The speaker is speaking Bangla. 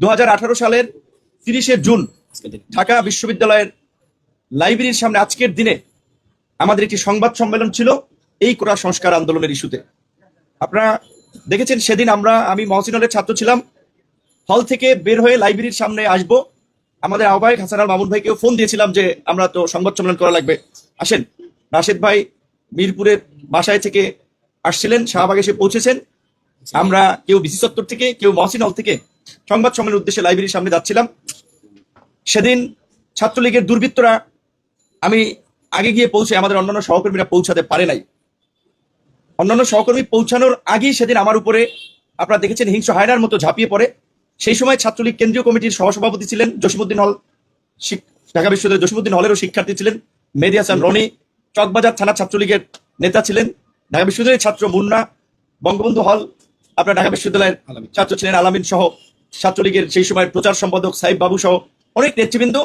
দু হাজার আঠারো সালের তিরিশে জুন ঢাকা বিশ্ববিদ্যালয়ের লাইব্রেরির সামনে আজকের দিনে আমাদের একটি সংবাদ সম্মেলন ছিল এই কোটা সংস্কার আন্দোলনের ইস্যুতে। আপনারা দেখেছেন সেদিন আমরা, আমি মহসিন হলের ছাত্র ছিলাম। হল থেকে বের হয়ে লাইব্রেরির সামনে আসব। আমাদের আহ্বায়ক হাসান আল মামুন ভাইকেও ফোন দিয়েছিলাম যে আমরা তো সংবাদ সম্মেলন করা লাগবে। আসেন, রাশেদ ভাই মিরপুরের বাসায় থেকে আসছিলেন, শাহবাগ এসে পৌঁছেছেন। আমরা কেউ বিসি চত্বর থেকে, কেউ মহসিন হল থেকে সংবাদ সম্মেলনের উদ্দেশ্যে লাইব্রেরির সামনে যাচ্ছিলাম। সেদিন ছাত্রলীগের দুর্বৃত্তরা আমি আগে গিয়ে পৌঁছে আমাদের অন্যান্য সহকর্মীরা পৌঁছাতে পারে নাই। অন্যান্য সহকর্মী পৌঁছানোর আগেই সেদিন আমার উপরে আপনারা দেখেছেন হিংস্র হায়নার মতো ঝাঁপিয়ে পড়ে। সেই সময় ছাত্রলীগ কেন্দ্রীয় কমিটির সহসভাপতি ছিলেন জসিমুদ্দিন হল ঢাকা বিশ্ববিদ্যালয়ের জসিমুদ্দিন হলেরও শিক্ষার্থী ছিলেন। মেহেদি হাসান রনি, চকবাজার থানা ছাত্রলীগের নেতা ছিলেন। ঢাকা বিশ্ববিদ্যালয়ের ছাত্র মুন্না, বঙ্গবন্ধু হল, আপনার ঢাকা বিশ্ববিদ্যালয়ের ছাত্র ছিলেন আলামিন সহ ছাত্রলীগের সেই সময়ের প্রচার সম্পাদক সাহেব বাবু সহ অনেক নেতৃবৃন্দ